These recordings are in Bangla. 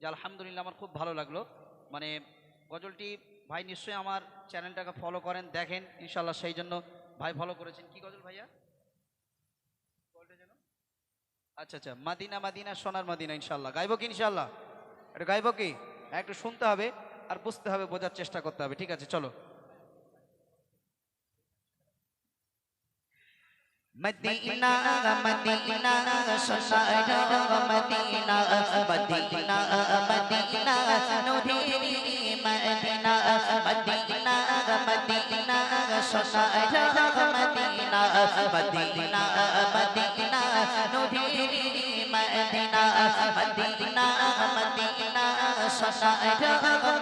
যে আলহামদুলিল্লাহ আমার খুব ভালো লাগল। মানে গজলটি, ভাই নিশ্চয়ই আমার চ্যানেলটাকে ফলো করেন, দেখেন ইনশাল্লাহ সেই জন্য ভাই ফলো করেছেন। কি গজল ভাইয়া? আচ্ছা আচ্ছা মাদিনা মাদিনা, সোনার মাদিনা ইনশাল্লাহ গাইব কি ইনশাল্লাহ এটা গাইব কি? একটু শুনতে হবে আর বুঝতে হবে, বোঝার চেষ্টা করতে হবে। ঠিক আছে, চলো। মদিনা মদিনা সোনার মদিনা মদিনা মদিনা নূরেরি মদিনা মদিনা মদিনা সোনার মদিনা মদিনা মদিনা নূরেরি মদিনা মদিনা মদিনা সোনার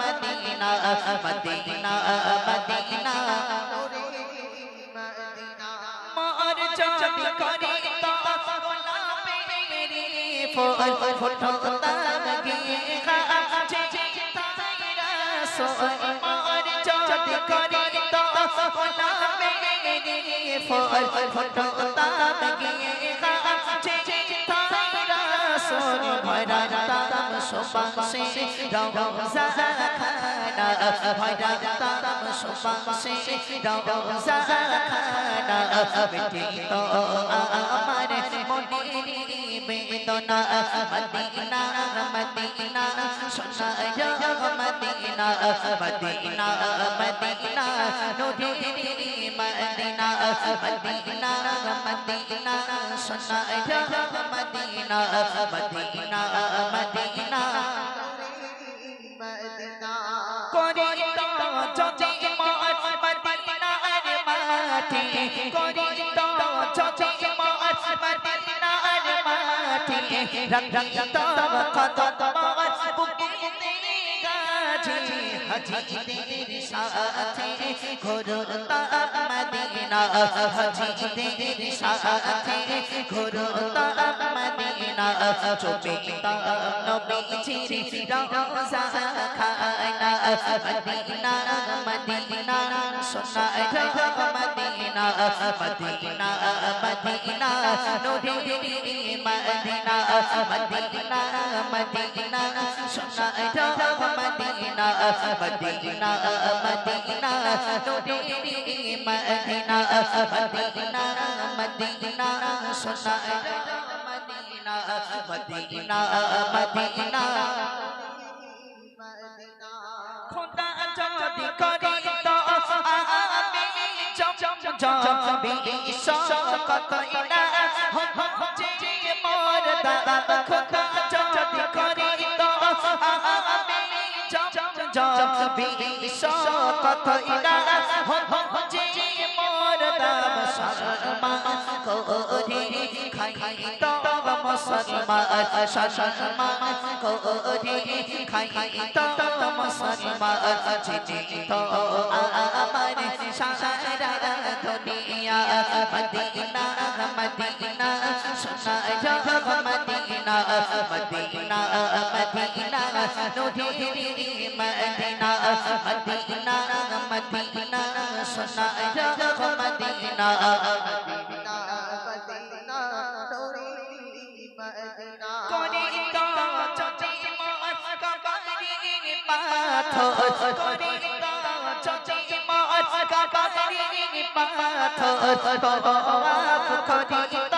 মদিনা মদিনা করি তো গোলাপেরি ফুল ফুটতাম গিয়ে কাছে তাইরা সোল মোর যদি করি তো ফুল ফুটতাম গিয়ে কাছে তাইরা সোল ভরা তাম সুবাসে রওজা খানা ভরা তাম সুবাসে রওজা খানা বেটি তো আমার মনের বেদনা মদিনা মদিনা সোনা মদিনা মদিনা মদিনা নূরেরি মদিনা মদিনা মদিনা সোনা মদিনা মদিনা মদিনা করি তো যদি মত মদিনার মদিনা মদিনা সোনা মদিনা মদিনা নূরেরি মদিনা মদিনা মদিনা সোনা মদিনা মদিনা মদিনা নূরেরি মদিনা মদিনা মদিনা সোনা মদিনা মদিনা মদিনা খোদা যদি করি যাবি শকত ইনা হচ্ছে মোর দাদা খোদা যদি করি তো আমি যাবি শকত দাদা শর্মা কোরি খাই তো মুসলমান শর্মা কোরি খাই তো মুসলমান চিঠি তো আমার সারা দুনিয়া মদিনা মদিনা সোনা মদিনা মদিনা মদিনা নূরেরি মদিনা মদিনা মদিনা সোনা মদিনা। করে তো চচি মত কবরি পাথর করে তো চচি পাথর তো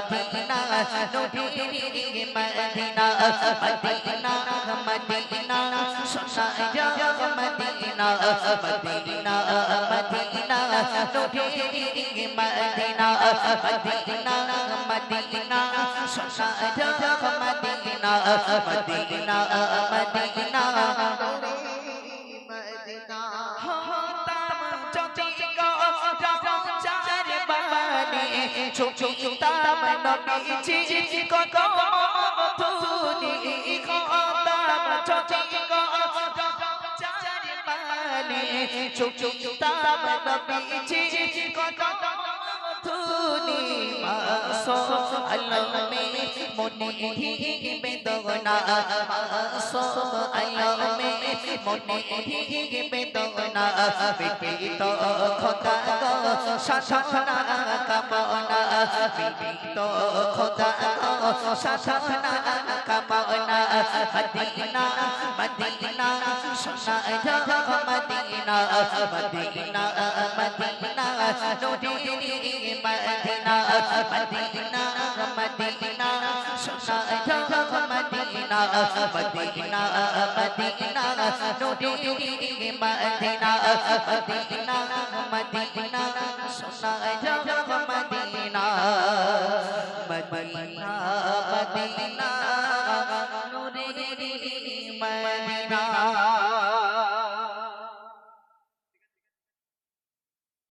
মদিনা নূরেরি মদিনা মদিনা মদিনা সোনা মদিনা মদিনা মদিনা নূরেরি মদিনা মদিনা মদিনা সোনা মদিনা মদিনা মদিনা বানে ছুটতাম নবীজি কত মধুনি হতাম যদি গো রওজার বানে চুকিতাম নবীজি কত ধুনি মাসো আলমে মনে বেদনা মাসো আলমে মনে বেদনা বিপিত গো শাসনা কামনা বিপিত খোদা গো শাসনা কামনা মদিনা মদিনা সোনা মদিনা মদিনা মদিনা নুরি Medina Medina Medina Medina Medina নুরি মদিনা মদিনা মদিনা সোনা মদিনা মদিনা মদিনা